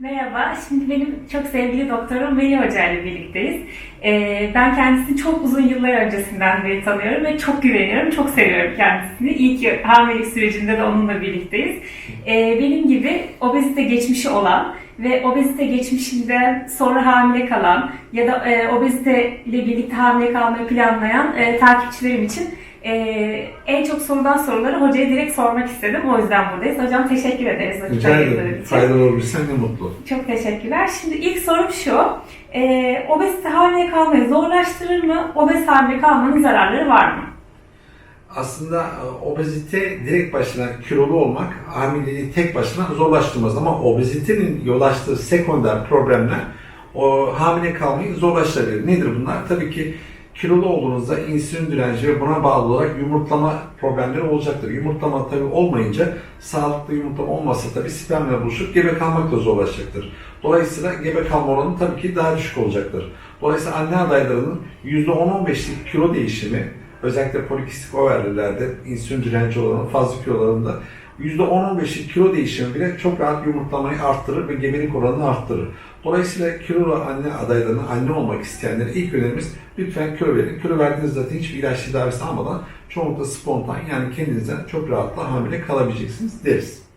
Merhaba, şimdi benim çok sevgili doktorum Veli Hoca ile birlikteyiz. Ee, ben kendisini çok uzun yıllar öncesinden beri tanıyorum ve çok güveniyorum, çok seviyorum kendisini. İyi ki hamilelik sürecinde de onunla birlikteyiz. Ee, benim gibi obezite geçmişi olan ve obezite geçmişinden sonra hamile kalan ya da e, obezite ile birlikte hamile kalmayı planlayan e, takipçilerim için e, en çok sorulan soruları hocaya direkt sormak istedim. O yüzden buradayız. Hocam teşekkür ederiz vakit Rica ederim. için. Faydalı olabilsen ne mutlu. Çok teşekkürler. Şimdi ilk sorum şu. E, obezite hamile kalmayı zorlaştırır mı? Obez hamile kalmanın zararları var mı? Aslında e, obezite direkt başına kilolu olmak hamileliği tek başına zorlaştırmaz ama obezitenin yol açtığı sekonder problemler o hamile kalmayı zorlaştırabilir. Nedir bunlar? Tabii ki kilolu olduğunuzda insülin direnci ve buna bağlı olarak yumurtlama problemleri olacaktır. Yumurtlama tabii olmayınca sağlıklı yumurtlama olmazsa tabii spermle buluşup gebe kalmak da zorlaşacaktır. Dolayısıyla gebe kalma oranı tabii ki daha düşük olacaktır. Dolayısıyla anne adaylarının %10-15'lik kilo değişimi özellikle polikistik overlilerde insülin direnci olanın fazla kilolarında %10-15'lik kilo değişimi bile çok rahat yumurtlamayı arttırır ve gebelik oranını arttırır. Dolayısıyla kilolu anne adaylarının anne olmak isteyenlere ilk önerimiz lütfen kilo verin. Kilo verdiğinizde zaten hiçbir ilaç tedavisi almadan çoğunlukla spontan yani kendinizden çok rahatla hamile kalabileceksiniz deriz.